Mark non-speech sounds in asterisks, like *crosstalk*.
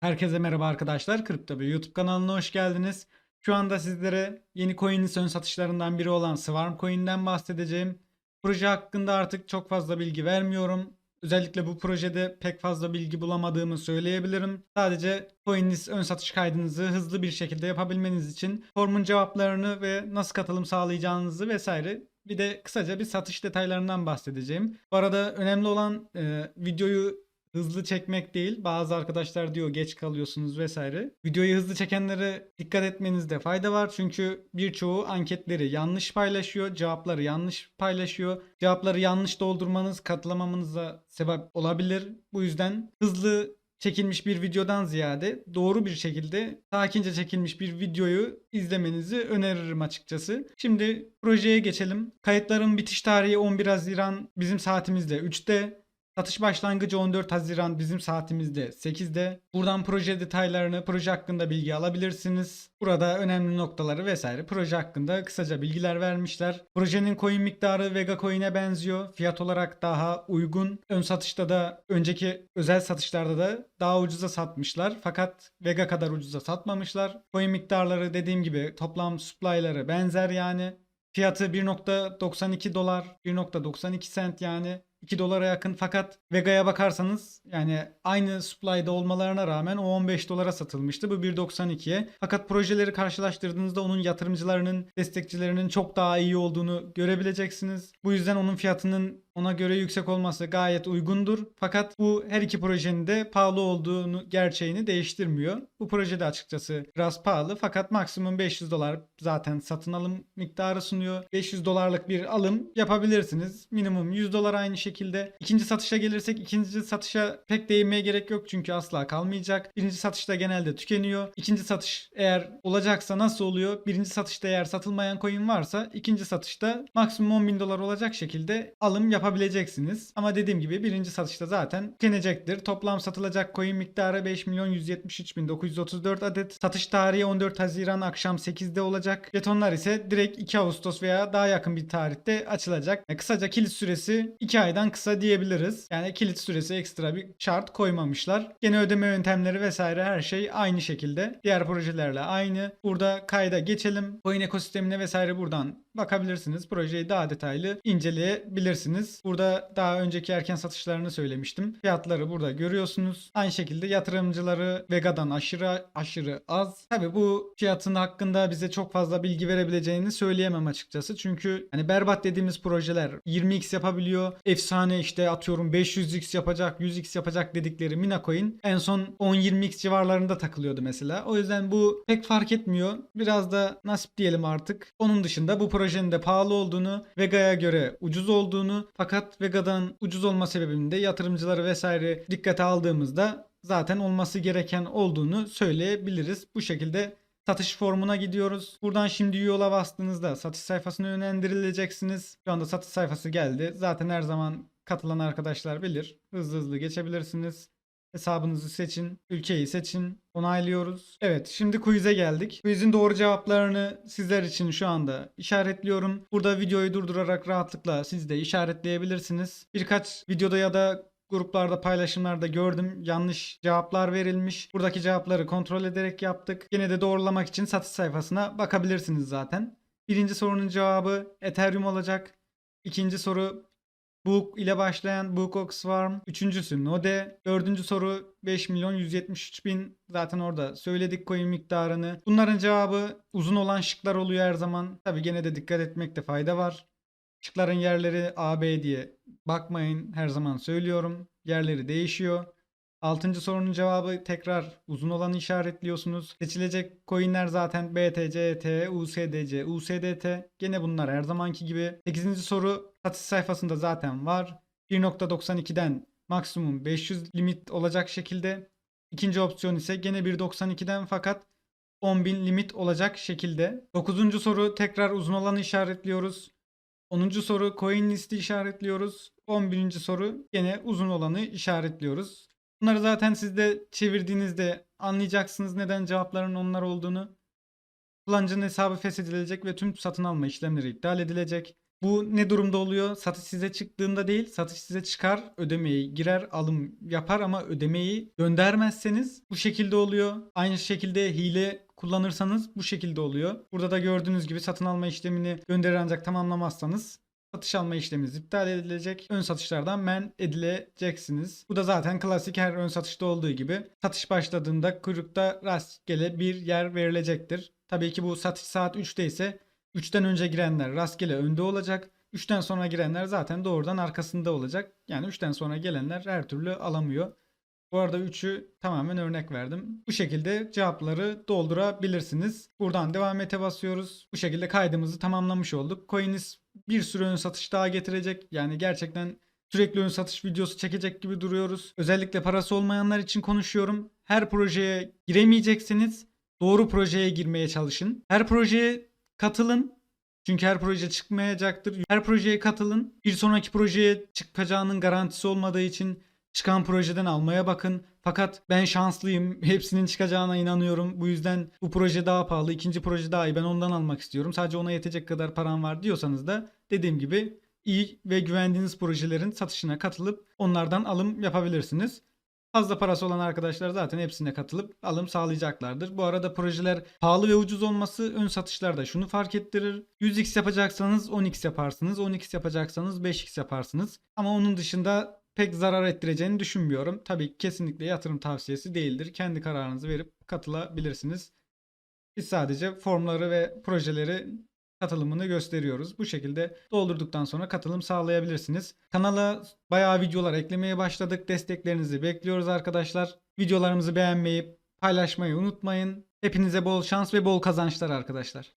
Herkese merhaba arkadaşlar. Kripto YouTube kanalına hoş geldiniz. Şu anda sizlere yeni coin'in ön satışlarından biri olan Swarm Coin'den bahsedeceğim. Proje hakkında artık çok fazla bilgi vermiyorum. Özellikle bu projede pek fazla bilgi bulamadığımı söyleyebilirim. Sadece coin'iniz ön satış kaydınızı hızlı bir şekilde yapabilmeniz için formun cevaplarını ve nasıl katılım sağlayacağınızı vesaire bir de kısaca bir satış detaylarından bahsedeceğim. Bu arada önemli olan e, videoyu hızlı çekmek değil. Bazı arkadaşlar diyor geç kalıyorsunuz vesaire. Videoyu hızlı çekenlere dikkat etmenizde fayda var. Çünkü birçoğu anketleri yanlış paylaşıyor. Cevapları yanlış paylaşıyor. Cevapları yanlış doldurmanız katılamamanıza sebep olabilir. Bu yüzden hızlı çekilmiş bir videodan ziyade doğru bir şekilde sakince çekilmiş bir videoyu izlemenizi öneririm açıkçası. Şimdi projeye geçelim. Kayıtların bitiş tarihi 11 Haziran bizim saatimizde 3'te. Satış başlangıcı 14 Haziran bizim saatimizde 8'de. Buradan proje detaylarını, proje hakkında bilgi alabilirsiniz. Burada önemli noktaları vesaire proje hakkında kısaca bilgiler vermişler. Projenin coin miktarı Vega Coin'e benziyor. Fiyat olarak daha uygun. Ön satışta da önceki özel satışlarda da daha ucuza satmışlar. Fakat Vega kadar ucuza satmamışlar. Coin miktarları dediğim gibi toplam supply'ları benzer yani. Fiyatı 1.92 dolar, 1.92 sent yani 2 dolara yakın fakat Vega'ya bakarsanız yani aynı supply'da olmalarına rağmen o 15 dolara satılmıştı. Bu 1.92'ye. Fakat projeleri karşılaştırdığınızda onun yatırımcılarının, destekçilerinin çok daha iyi olduğunu görebileceksiniz. Bu yüzden onun fiyatının ona göre yüksek olması gayet uygundur. Fakat bu her iki projenin de pahalı olduğunu gerçeğini değiştirmiyor. Bu projede açıkçası biraz pahalı fakat maksimum 500 dolar zaten satın alım miktarı sunuyor. 500 dolarlık bir alım yapabilirsiniz. Minimum 100 dolar aynı şekilde. İkinci satışa gelirsek ikinci satışa pek değinmeye gerek yok çünkü asla kalmayacak. Birinci satışta genelde tükeniyor. İkinci satış eğer olacaksa nasıl oluyor? Birinci satışta eğer satılmayan coin varsa ikinci satışta maksimum 10 bin dolar olacak şekilde alım yapabileceksiniz. Ama dediğim gibi birinci satışta zaten tükenecektir. Toplam satılacak coin miktarı 5 milyon 173 bin 934 adet. Satış tarihi 14 Haziran akşam 8'de olacak. Jetonlar ise direkt 2 Ağustos veya daha yakın bir tarihte açılacak. E, Kısaca kilit süresi 2 aydan kısa diyebiliriz. Yani kilit süresi ekstra bir şart koymamışlar. Gene ödeme yöntemleri vesaire her şey aynı şekilde. Diğer projelerle aynı. Burada kayda geçelim. Coin ekosistemine vesaire buradan bakabilirsiniz. Projeyi daha detaylı inceleyebilirsiniz. Burada daha önceki erken satışlarını söylemiştim. Fiyatları burada görüyorsunuz. Aynı şekilde yatırımcıları Vega'dan aşırı aşırı az. Tabi bu fiyatın hakkında bize çok fazla bilgi verebileceğini söyleyemem açıkçası. Çünkü hani berbat dediğimiz projeler 20x yapabiliyor. Efsane işte atıyorum 500x yapacak, 100x yapacak dedikleri Mina Coin en son 10-20x civarlarında takılıyordu mesela. O yüzden bu pek fark etmiyor. Biraz da nasip diyelim artık. Onun dışında bu projenin de pahalı olduğunu, Vega'ya göre ucuz olduğunu fakat Vega'dan ucuz olma sebebinin de yatırımcıları vesaire dikkate aldığımızda zaten olması gereken olduğunu söyleyebiliriz. Bu şekilde satış formuna gidiyoruz. Buradan şimdi yola bastığınızda satış sayfasına yönlendirileceksiniz. Şu anda satış sayfası geldi. Zaten her zaman katılan arkadaşlar bilir. Hızlı hızlı geçebilirsiniz. Hesabınızı seçin, ülkeyi seçin, onaylıyoruz. Evet, şimdi quiz'e geldik. Quiz'in doğru cevaplarını sizler için şu anda işaretliyorum. Burada videoyu durdurarak rahatlıkla siz de işaretleyebilirsiniz. Birkaç videoda ya da gruplarda paylaşımlarda gördüm. Yanlış cevaplar verilmiş. Buradaki cevapları kontrol ederek yaptık. Yine de doğrulamak için satış sayfasına bakabilirsiniz zaten. Birinci sorunun cevabı Ethereum olacak. İkinci soru Book ile başlayan Book of Swarm. Üçüncüsü Node. Dördüncü soru 5 milyon 173 bin. Zaten orada söyledik coin miktarını. Bunların cevabı uzun olan şıklar oluyor her zaman. Tabi gene de dikkat etmekte fayda var. Şıkların yerleri A, B diye bakmayın. Her zaman söylüyorum. Yerleri değişiyor. Altıncı sorunun cevabı tekrar uzun olanı işaretliyorsunuz. Seçilecek coinler zaten BTC, ETH, USDC, USDT. Gene bunlar her zamanki gibi. Sekizinci soru satış sayfasında zaten var. 1.92'den maksimum 500 limit olacak şekilde. İkinci opsiyon ise gene 1.92'den fakat 10.000 limit olacak şekilde. Dokuzuncu soru tekrar uzun olanı işaretliyoruz. 10. soru coin listi işaretliyoruz. 11. soru gene uzun olanı işaretliyoruz. Bunları zaten siz de çevirdiğinizde anlayacaksınız neden cevapların onlar olduğunu. Kullanıcının hesabı feshedilecek ve tüm satın alma işlemleri iptal edilecek. Bu ne durumda oluyor? Satış size çıktığında değil, satış size çıkar, ödemeyi girer, alım yapar ama ödemeyi göndermezseniz bu şekilde oluyor. Aynı şekilde hile kullanırsanız bu şekilde oluyor. Burada da gördüğünüz gibi satın alma işlemini gönderir ancak tamamlamazsanız satış alma işleminiz iptal edilecek. Ön satışlardan men edileceksiniz. Bu da zaten klasik her ön satışta olduğu gibi. Satış başladığında kuyrukta rastgele bir yer verilecektir. Tabii ki bu satış saat 3'te ise 3'ten önce girenler rastgele önde olacak. 3'ten sonra girenler zaten doğrudan arkasında olacak. Yani 3'ten sonra gelenler her türlü alamıyor. Bu arada 3'ü tamamen örnek verdim. Bu şekilde cevapları doldurabilirsiniz. Buradan devam ete basıyoruz. Bu şekilde kaydımızı tamamlamış olduk. Coinis bir sürü ön satış daha getirecek. Yani gerçekten sürekli ön satış videosu çekecek gibi duruyoruz. Özellikle parası olmayanlar için konuşuyorum. Her projeye giremeyeceksiniz. Doğru projeye girmeye çalışın. Her projeye katılın. Çünkü her proje çıkmayacaktır. Her projeye katılın. Bir sonraki projeye çıkacağının garantisi olmadığı için çıkan projeden almaya bakın. Fakat ben şanslıyım. *laughs* Hepsinin çıkacağına inanıyorum. Bu yüzden bu proje daha pahalı. ikinci proje daha iyi. Ben ondan almak istiyorum. Sadece ona yetecek kadar param var diyorsanız da dediğim gibi iyi ve güvendiğiniz projelerin satışına katılıp onlardan alım yapabilirsiniz. Fazla parası olan arkadaşlar zaten hepsine katılıp alım sağlayacaklardır. Bu arada projeler pahalı ve ucuz olması ön satışlarda şunu fark ettirir. 100x yapacaksanız 10x yaparsınız. 10x yapacaksanız 5x yaparsınız. Ama onun dışında pek zarar ettireceğini düşünmüyorum. Tabii kesinlikle yatırım tavsiyesi değildir. Kendi kararınızı verip katılabilirsiniz. Biz sadece formları ve projeleri katılımını gösteriyoruz. Bu şekilde doldurduktan sonra katılım sağlayabilirsiniz. Kanala bayağı videolar eklemeye başladık. Desteklerinizi bekliyoruz arkadaşlar. Videolarımızı beğenmeyi, paylaşmayı unutmayın. Hepinize bol şans ve bol kazançlar arkadaşlar.